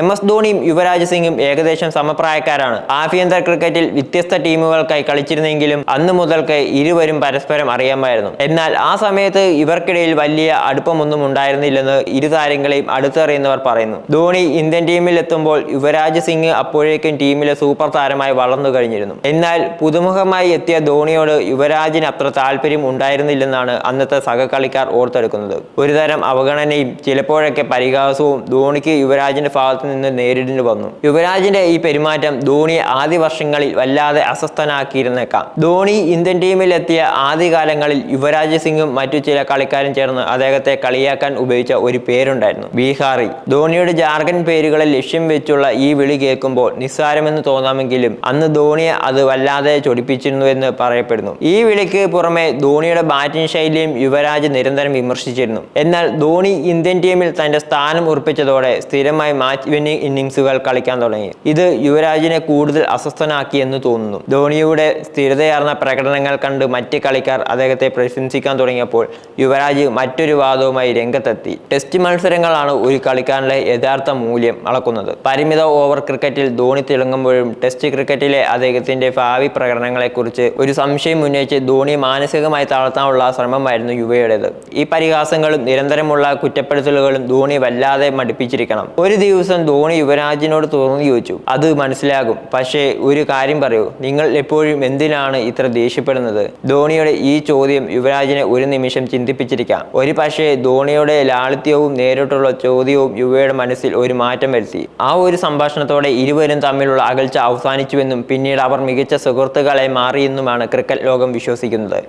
M S ധോണിയും Yuvraj സിംഗും ഏകദേശം സമപ്രായക്കാരാണ്. ആഭ്യന്തര ക്രിക്കറ്റിൽ വ്യത്യസ്ത ടീമുകൾക്കായി കളിച്ചിരുന്നെങ്കിലും അന്നു മുതൽക്ക് ഇരുവരും പരസ്പരം അറിയാമായിരുന്നു. എന്നാൽ ആ സമയത്ത് ഇവർക്കിടയിൽ വലിയ അടുപ്പമൊന്നും ഉണ്ടായിരുന്നില്ലെന്ന് ഇരു താരങ്ങളെയും അടുത്തറിയുന്നവർ പറയുന്നു. ധോണി ഇന്ത്യൻ ടീമിൽ എത്തുമ്പോൾ യുവരാജ് സിംഗ് അപ്പോഴേക്കും ടീമിലെ സൂപ്പർ താരമായി വളർന്നു കഴിഞ്ഞിരുന്നു. എന്നാൽ പുതുമുഖമായി എത്തിയ ധോണിയോട് യുവരാജിന് അത്ര താല്പര്യം ഉണ്ടായിരുന്നില്ലെന്നാണ് അന്നത്തെ സഹകളിക്കാർ ഓർത്തെടുക്കുന്നത്. ഒരുതരം അവഗണനയും ചിലപ്പോഴൊക്കെ പരിഹാസവും ധോണിക്ക് യുവരാജിന്റെ ഭാഗത്തു നിന്ന് നേരിടേണ്ടി വന്നു. യുവരാജിന്റെ ഈ പെരുമാറ്റം ധോണി ആദ്യ വർഷങ്ങളിൽ വല്ലാതെ അസ്വസ്ഥനാക്കിയിരുന്നേക്കാം. ധോണി ഇന്ത്യൻ ടീമിൽ എത്തിയ ആദ്യകാലങ്ങളിൽ യുവരാജ് സിംഗും മറ്റു ചില കളിക്കാരും ചേർന്ന് അദ്ദേഹത്തെ കളിയാക്കാൻ ഉപയോഗിച്ച ഒരു പേരുണ്ടായിരുന്നു ബീഹാറി. ധോണിയുടെ ജാർഖണ്ഡ് പേരുകളെ ലക്ഷ്യം വെച്ചുള്ള ഈ വിളി കേൾക്കുമ്പോൾ നിസ്സാരമെന്ന് തോന്നാമെങ്കിലും അന്ന് ധോണിയെ അത് വല്ലാതെ ചൊടിപ്പിച്ചിരുന്നു എന്ന് പറയപ്പെടുന്നു. ഈ വിളിക്ക് പുറമെ ധോണിയുടെ ബാറ്റിംഗ് ശൈലിയും യുവരാജ് നിരന്തരം വിമർശിച്ചിരുന്നു. എന്നാൽ ധോണി ഇന്ത്യൻ ടീമിൽ തന്റെ സ്ഥാനം ഉറപ്പിച്ചതോടെ സ്ഥിരമായി മാച്ച് വിന്നിംഗ് ഇന്നിംഗ്സുകൾ കളിക്കാൻ തുടങ്ങി. ഇത് യുവരാജിനെ കൂടുതൽ അസ്വസ്ഥനാക്കി എന്ന് തോന്നുന്നു. ധോണിയുടെ സ്ഥിരതയാർന്ന പ്രകടനങ്ങൾ കണ്ട് മറ്റ് കളിക്കാർ അദ്ദേഹത്തെ പ്രശംസിക്കാൻ തുടങ്ങിയപ്പോൾ യുവരാജ് മറ്റൊരു വാദവുമായി രംഗത്തെത്തി. ടെസ്റ്റ് മത്സരങ്ങളാണ് ഒരു കളിക്കാരന്റെ യഥാർത്ഥ മൂല്യം അളക്കുന്നത്. പരിമിത ഓവർ ക്രിക്കറ്റിൽ ധോണി തിളങ്ങുമ്പോഴും ടെസ്റ്റ് ക്രിക്കറ്റിലെ അദ്ദേഹത്തിന്റെ ഭാവി പ്രകടനങ്ങളെക്കുറിച്ച് ഒരു സംശയം ഉന്നയിച്ച് ധോണി മാനസികമായി താഴ്ത്താനുള്ള ശ്രമമായിരുന്നു യുവയുടേത്. ഈ പരിഹാസങ്ങളും നിരന്തരമുള്ള കുറ്റപ്പെടുത്തലുകളും ധോണി വല്ലാതെ മടുപ്പിച്ചിരിക്കണം. ഒരു ദിവസം ധോണി യുവരാജിനോട് തുറന്നു ചോദിച്ചു. അത് മനസ്സിലാകും. പക്ഷേ ഒരു കാര്യം പറയൂ. നിങ്ങൾ എപ്പോഴും എന്തിനാണ് ഇത്ര ദേഷ്യപ്പെടുന്നത്? ധോണിയുടെ ഈ ചോദ്യം യുവരാജിനെ ഒരു നിമിഷം ചിന്തിപ്പിച്ചിരിക്കാം. ഒരു പക്ഷേ ധോണിയുടെ ലാളിത്യവും നേരിട്ടുള്ള ചോദ്യവും യുവയുടെ മനസ്സിൽ ഒരു മാറ്റം വരുത്തി. ആ ഒരു സംഭാഷണത്തോടെ ഇരുവരും തമ്മിലുള്ള അകൽച്ച അവസാനിച്ചുവെന്നും പിന്നീട് അവർ മികച്ച സുഹൃത്തുക്കളെ മാറിയെന്നുമാണ് ക്രിക്കറ്റ് ലോകം വിശ്വസിക്കുന്നത്.